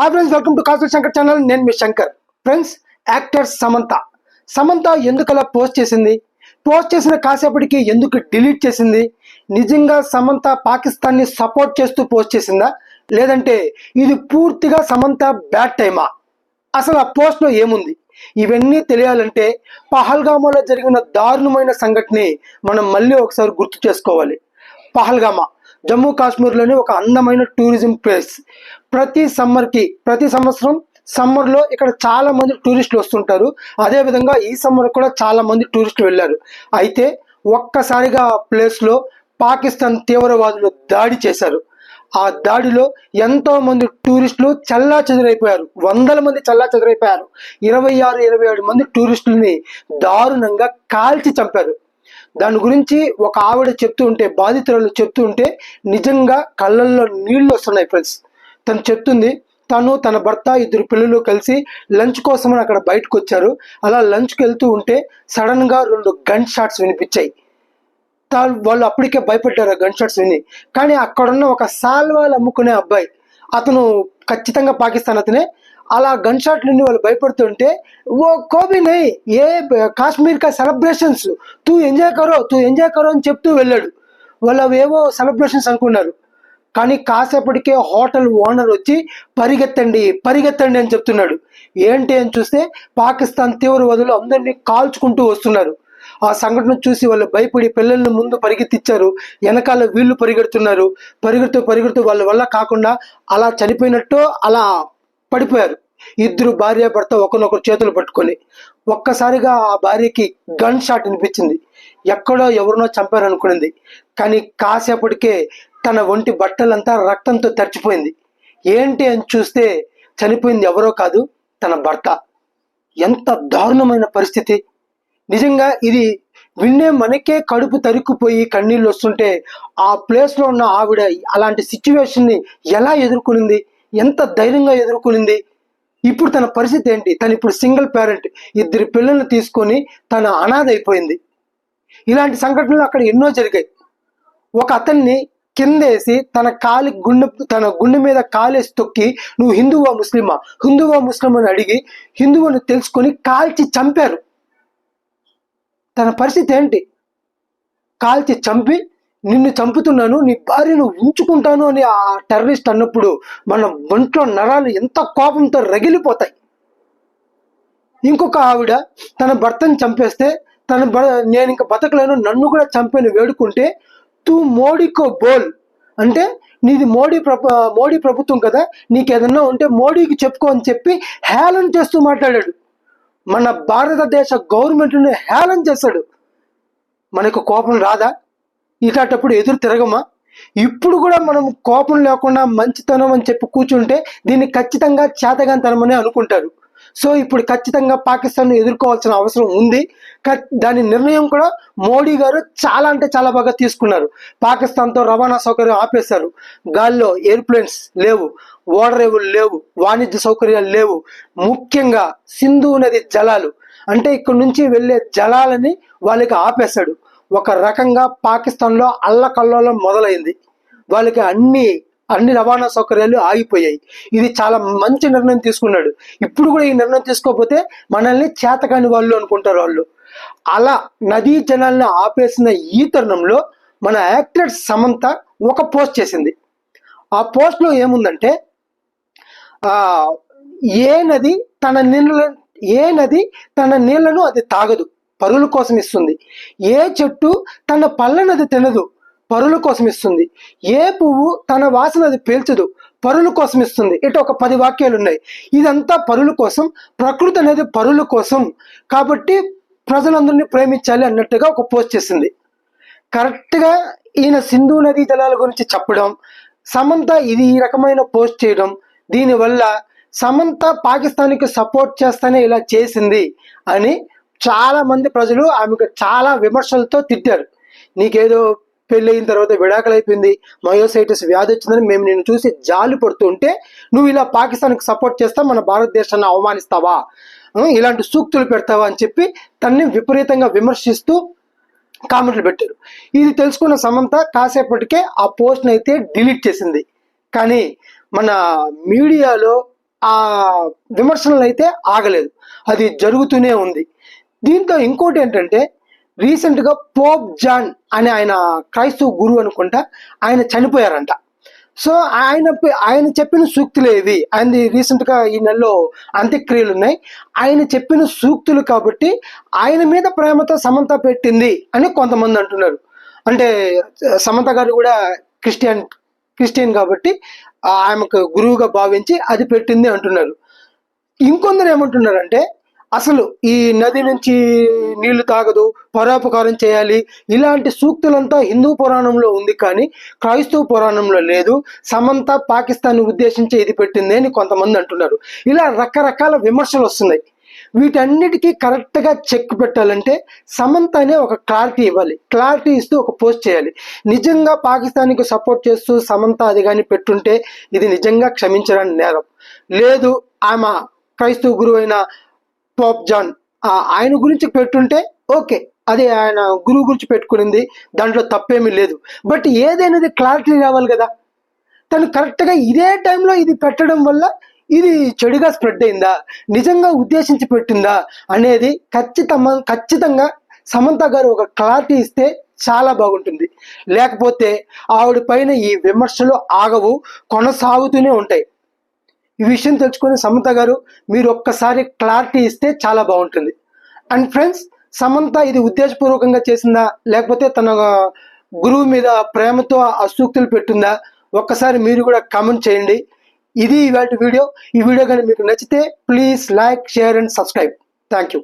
Hi friends welcome to కాసుల Shankar channel. నేను మీ Shankar. Friends actor Samantha. Samantha ఎందుకలా పోస్ట్ చేసింది? పోస్ట్ చేసిన కాసేపటికి ఎందుకు డిలీట్ చేసింది? నిజంగా సమంత పాకిస్తాన్ని సపోర్ట్ చేస్తూ పోస్ట్ చేసిందా? లేదంటే ఇది పూర్తిగా సమంత బ్యాడ్ టైమా? అసలు ఆ పోస్ట్లో ఏముంది? ఇవన్నీ తెలియాలంటే పహల్గామాలో జరిగిన దారుణమైన సంఘటనని మనం మళ్ళీ ఒకసారి గుర్తు చేసుకోవాలి. పహల్గామా? జమ్మూ కాశ్మీర్లోని ఒక అందమైన టూరిజం ప్లేస్. ప్రతి సమ్మర్కి ప్రతి సంవత్సరం సమ్మర్లో ఇక్కడ చాలా మంది టూరిస్టులు వస్తుంటారు. అదేవిధంగా ఈ సమ్మర్ కూడా చాలా మంది టూరిస్టులు వెళ్ళారు. అయితే ఒక్కసారిగా ఆ ప్లేస్లో పాకిస్తాన్ తీవ్రవాదులు దాడి చేశారు. ఆ దాడిలో ఎంతో మంది టూరిస్టులు చల్లా చెదరైపోయారు వందల మంది చల్లా చెదరైపోయారు ఇరవై ఆరు ఇరవై ఏడు మంది టూరిస్టులని దారుణంగా కాల్చి చంపారు. దాని గురించి ఒక ఆవిడ చెప్తూ ఉంటే బాధితురాలు చెప్తూ ఉంటే నిజంగా కళ్ళల్లో నీళ్ళు వస్తున్నాయి ఫ్రెండ్స్. తను చెప్తుంది తను తన భర్త ఇద్దరు పిల్లలు కలిసి లంచ్ కోసమని అక్కడ బయటకు వచ్చారు. అలా లంచ్కి వెళ్తూ ఉంటే సడన్గా రెండు గన్ షాట్స్ వినిపించాయి. తాను వాళ్ళు అప్పటికే భయపడ్డారు గన్ షాట్స్ విని. కానీ అక్కడున్న ఒక సాల్వాలు అమ్ముకునే అబ్బాయి అతను ఖచ్చితంగా పాకిస్తాన్ అతనే. అలా గన్ షాట్ నుండి వాళ్ళు భయపడుతుంటే ఓ కోబీ నై ఏ కాశ్మీర్ కా సెలబ్రేషన్స్ తూ ఎంజాయ్ కరో తూ ఎంజాయ్ కరో అని చెప్తూ వెళ్ళాడు. వాళ్ళు అవేవో సెలబ్రేషన్స్ అనుకున్నారు. కానీ కాసేపటికే హోటల్ ఓనర్ వచ్చి పరిగెత్తండి పరిగెత్తండి అని చెప్తున్నాడు. ఏంటి అని చూస్తే పాకిస్తాన్ తీవ్రవాదులు అందరినీ కాల్చుకుంటూ వస్తున్నారు. ఆ సంఘటన చూసి వాళ్ళు భయపడి పిల్లల్ని ముందు పరిగెత్తిచ్చారు. వెనకాల వీళ్ళు పరిగెడుతున్నారు. పరిగెడుతూ పరిగెడుతూ వాళ్ళ వల్ల కాకుండా అలా చనిపోయినట్టు అలా పడిపోయారు. ఇద్దరు భార్య భర్త ఒకరినొకరు చేతులు పట్టుకొని ఒక్కసారిగా ఆ భార్యకి గన్ షాట్ అనిపించింది ఎక్కడో ఎవరినో చంపారనుకునింది. కానీ కాసేపటికే తన ఒంటి బట్టలంతా రక్తంతో తడిచిపోయింది. ఏంటి అని చూస్తే చనిపోయింది ఎవరో కాదు తన భర్త. ఎంత దారుణమైన పరిస్థితి. నిజంగా ఇది విన్నే మనకే కడుపు తరుక్కుపోయి కన్నీళ్ళు వస్తుంటే ఆ ప్లేస్లో ఉన్న ఆవిడ అలాంటి సిచ్యువేషన్ని ఎలా ఎదుర్కొనింది? ఎంత ధైర్యంగా ఎదుర్కొనింది? ఇప్పుడు తన పరిస్థితి ఏంటి? తను ఇప్పుడు సింగిల్ పేరెంట్. ఇద్దరు పిల్లల్ని తీసుకొని తన అనాథ అయిపోయింది ఇలాంటి సంఘటనలు అక్కడ ఎన్నో జరిగాయి. ఒక అతన్ని కిందేసి తన కాలి గుండె తన గుండె మీద కాలేసి తొక్కి నువ్వు హిందువా ముస్లిమా? హిందువా ముస్లిం అని అడిగి హిందువుని తెలుసుకొని కాల్చి చంపారు. తన పరిస్థితి ఏంటి? కాల్చి చంపి నిన్ను చంపుతున్నాను నీ భార్యను ఉంచుకుంటాను అని ఆ టెర్రరిస్ట్ అన్నప్పుడు మన ఒంట్లో నరాలు ఎంత కోపంతో రగిలిపోతాయి. ఇంకొక ఆవిడ తన భర్తను చంపేస్తే తన భ నేను ఇంకా బతకలేను నన్ను కూడా చంపేను వేడుకుంటే తూ మోడీకో బోల్ అంటే నీది మోడీ ప్రభు మోడీ ప్రభుత్వం కదా నీకు ఏదన్నా ఉంటే మోడీకి చెప్పుకో అని చెప్పి హేళన చేస్తూ మాట్లాడాడు. మన భారతదేశ గవర్నమెంట్ని హేళన చేశాడు. మనకు కోపం రాదా? ఇలాంటప్పుడు ఎదురు తిరగమా? ఇప్పుడు కూడా మనం కోపం లేకుండా మంచితనం అని చెప్పి కూర్చుంటే దీన్ని ఖచ్చితంగా చేతగాంతనమని అనుకుంటారు. సో ఇప్పుడు ఖచ్చితంగా పాకిస్తాన్ ఎదుర్కోవాల్సిన అవసరం ఉంది. దాని నిర్ణయం కూడా మోడీ గారు చాలా అంటే చాలా బాగా తీసుకున్నారు. పాకిస్తాన్తో రవాణా సౌకర్యం ఆపేశారు. గాల్లో ఎయిర్ప్లేన్స్ లేవు ఓడరేవులు లేవు వాణిజ్య సౌకర్యాలు లేవు. ముఖ్యంగా సింధు నది జలాలు అంటే ఇక్కడ నుంచి వెళ్ళే జలాలని వాళ్ళకి ఆపేశాడు. ఒక రకంగా పాకిస్తాన్లో అల్లకల్లోలం మొదలైంది. వాళ్ళకి అన్ని అన్ని రవాణా సౌకర్యాలు ఆగిపోయాయి. ఇది చాలా మంచి నిర్ణయం తీసుకున్నాడు. ఇప్పుడు కూడా ఈ నిర్ణయం తీసుకోకపోతే మనల్ని చేతకాని వాళ్ళు అనుకుంటారు వాళ్ళు. అలా నదీ జనాలను ఆపేసిన ఈ తరుణంలో మన యాక్టర్ సమంత ఒక పోస్ట్ చేసింది. ఆ పోస్ట్లో ఏముందంటే ఆ ఏ నది తన నీళ్ళ ఏ నది తన నీళ్ళను అది తాగదు. పరుల కోసం ఇస్తుంది. ఏ చెట్టు తన పళ్ళనది తినదు పరుల కోసం ఇస్తుంది. ఏ పువ్వు తన వాసన అది పీల్చదు పరుల కోసం ఇస్తుంది. ఇటు ఒక పది వాక్యాలు ఉన్నాయి. ఇదంతా పరుల కోసం ప్రకృతి అనేది పరుల కోసం. కాబట్టి ప్రజలందరినీ ప్రేమించాలి అన్నట్టుగా ఒక పోస్ట్ చేసింది. కరెక్ట్గా ఈయన సింధు నదీ జలాల గురించి చెప్పడం సమంత ఇది ఈ రకమైన పోస్ట్ చేయడం దీనివల్ల సమంత పాకిస్తాన్కి సపోర్ట్ చేస్తానే ఇలా చేసింది అని చాలా మంది ప్రజలు ఆమెకు చాలా విమర్శలతో తిట్టారు. నీకేదో పెళ్ళి అయిన తర్వాత విడాకులు అయిపోయింది మయోసైటిస్ వ్యాధి వచ్చిందని మేము నిన్ను చూసి జాలి పడుతుంటే నువ్వు ఇలా పాకిస్తాన్కి సపోర్ట్ చేస్తా మన భారతదేశాన్ని అవమానిస్తావా? ఇలాంటి సూక్తులు పెడతావా అని చెప్పి తన్ని విపరీతంగా విమర్శిస్తూ కామెంట్లు పెట్టారు. ఇది తెలుసుకున్న సమంత కాసేపటికే ఆ పోస్ట్ని అయితే డిలీట్ చేసింది. కానీ మన మీడియాలో ఆ విమర్శనలు అయితే ఆగలేదు. అది జరుగుతూనే ఉంది. దీంతో ఇంకోటి ఏంటంటే రీసెంట్గా పోప్ జాన్ అనే ఆయన క్రైస్తవ గురువు అనుకుంటా ఆయన చనిపోయారంట. సో ఆయన ఆయన చెప్పిన సూక్తులు ఏవి? ఆయనది రీసెంట్గా ఈ నెలలో అంత్యక్రియలు ఉన్నాయి. ఆయన చెప్పిన సూక్తులు కాబట్టి ఆయన మీద ప్రేమతో సమంత పెట్టింది అని కొంతమంది అంటున్నారు. అంటే సమంత గారు కూడా క్రిస్టియన్ క్రిస్టియన్ కాబట్టి ఆమెకు గురువుగా భావించి అది పెట్టింది అంటున్నారు. ఇంకొందరు ఏమంటున్నారంటే అసలు ఈ నది నుంచి నీళ్ళు తాగదు పరోపకారం చేయాలి. ఇలాంటి సూక్తులంతా హిందూ పురాణంలో ఉంది కానీ క్రైస్తవ పురాణంలో లేదు. సమంత పాకిస్తాన్ ఉద్దేశించి ఇది పెట్టింది అని కొంతమంది అంటున్నారు. ఇలా రకరకాల విమర్శలు వస్తున్నాయి. వీటన్నిటికీ కరెక్ట్గా చెక్ పెట్టాలంటే సమంత అనే ఒక క్లారిటీ ఇవ్వాలి. క్లారిటీ ఇస్తూ ఒక పోస్ట్ చేయాలి. నిజంగా పాకిస్తాన్కి సపోర్ట్ చేస్తూ సమంత అది కానీ పెట్టుంటే ఇది నిజంగా క్షమించడానికి నేరం. లేదు ఆమె క్రైస్తవ గురువు అయిన పోప్ జాన్ ఆయన గురించి పెట్టుంటే ఓకే అది ఆయన గురువు గురించి పెట్టుకునింది దాంట్లో తప్పేమీ లేదు. బట్ ఏదైనది క్లారిటీ రావాలి కదా. తను కరెక్ట్గా ఇదే టైంలో ఇది పెట్టడం వల్ల ఇది చెడుగా స్ప్రెడ్ అయిందా నిజంగా ఉద్దేశించి పెట్టిందా అనేది ఖచ్చితంగా ఖచ్చితంగా సమంత గారు ఒక క్లారిటీ ఇస్తే చాలా బాగుంటుంది. లేకపోతే ఆవిడ పైన ఈ విమర్శలు ఆగవు కొనసాగుతూనే ఉంటాయి. ఈ విషయం తెలుసుకుని సమంత గారు మీరు ఒక్కసారి క్లారిటీ ఇస్తే చాలా బాగుంటుంది. అండ్ ఫ్రెండ్స్ సమంత ఇది ఉద్దేశపూర్వకంగా చేసిందా? లేకపోతే తన గురువు మీద ప్రేమతో అసూక్తులు పెట్టిందా? ఒక్కసారి మీరు కూడా కామెంట్ చేయండి. ఇది ఇవాటి వీడియో. ఈ వీడియో కానీ మీకు నచ్చితే please like share and subscribe thank you